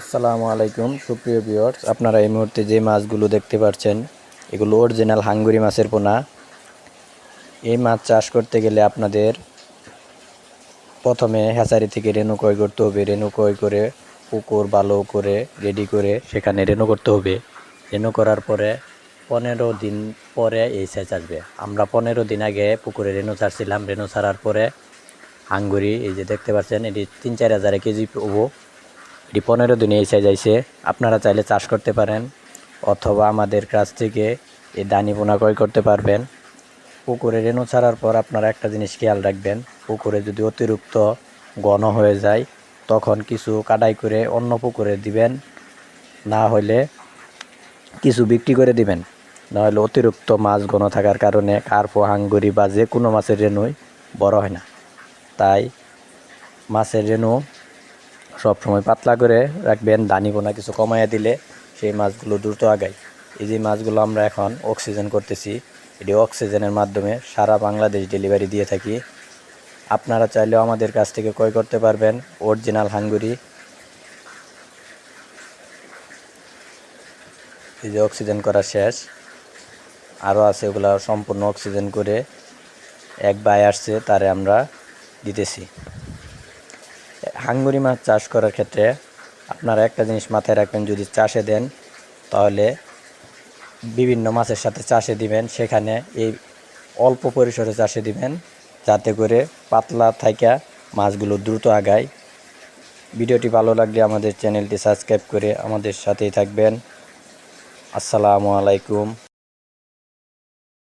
আসসালামু আলাইকুম, সুপ্রিয় ভিউয়ার্স। আপনারা এই মুহূর্তে যে মাছগুলো দেখতে পাচ্ছেন, এগুলো অরিজিনাল হাঙ্গুরি মাছের পোনা। এই মাছ চাষ করতে গেলে আপনাদের প্রথমে হ্যাচারি থেকে রেণু ক্রয় করতে হবে। রেণু ক্রয় করে পুকুর ভালো করে রেডি করে সেখানে রেণু করতে হবে। রেণু করার পরে পনেরো দিন পরে এই সেচ আসবে। আমরা পনেরো দিন আগে পুকুরে রেণু ছাড়ছিলাম। রেণু ছাড়ার পরে হাঙ্গুরি, এই যে দেখতে পাচ্ছেন, এটি তিন চার হাজার কেজি পাবো এটি পনেরো দিনে এসে যাইছে। আপনারা চাইলে চাষ করতে পারেন, অথবা আমাদের কাছ থেকে এই দানি পোনা ক্রয় করতে পারবেন। পুকুরে রেণু ছাড়ার পর আপনারা একটা জিনিস খেয়াল রাখবেন, পুকুরে যদি অতিরিক্ত ঘন হয়ে যায়, তখন কিছু কাটাই করে অন্য পুকুরে দিবেন, না হলে কিছু বিক্রি করে দিবেন। নাহলে অতিরিক্ত মাছ ঘন থাকার কারণে কার্পো, হাঙ্গুরি বা যে কোনো মাছের রেণুই বড় হয় না। তাই মাছের রেণু সবসময় পাতলা করে রাখবেন, দানি পোনা কিছু কমাইয়া দিলে সেই মাছগুলো দ্রুত আগায়। এই যে মাছগুলো আমরা এখন অক্সিজেন করতেছি, এটি অক্সিজেনের মাধ্যমে সারা বাংলাদেশ ডেলিভারি দিয়ে থাকি। আপনারা চাইলেও আমাদের কাছ থেকে ক্রয় করতে পারবেন অরিজিনাল হাঙ্গুরি। এই যে অক্সিজেন করা শেষ। আরও আছে ওগুলা সম্পূর্ণ অক্সিজেন করে এক বাই আসছে, তারে আমরা দিতেছি। হাঙ্গুরি মাছ চাষ করার ক্ষেত্রে আপনারা একটা জিনিস মাথায় রাখবেন, যদি চাষে দেন, তাহলে বিভিন্ন মাছের সাথে চাষে দিবেন, সেখানে এই অল্প পরিসরে চাষে দিবেন, যাতে করে পাতলা থাইকা মাছগুলো দ্রুত আগায়। ভিডিওটি ভালো লাগলে আমাদের চ্যানেলটি সাবস্ক্রাইব করে আমাদের সাথেই থাকবেন। আসসালামু আলাইকুম।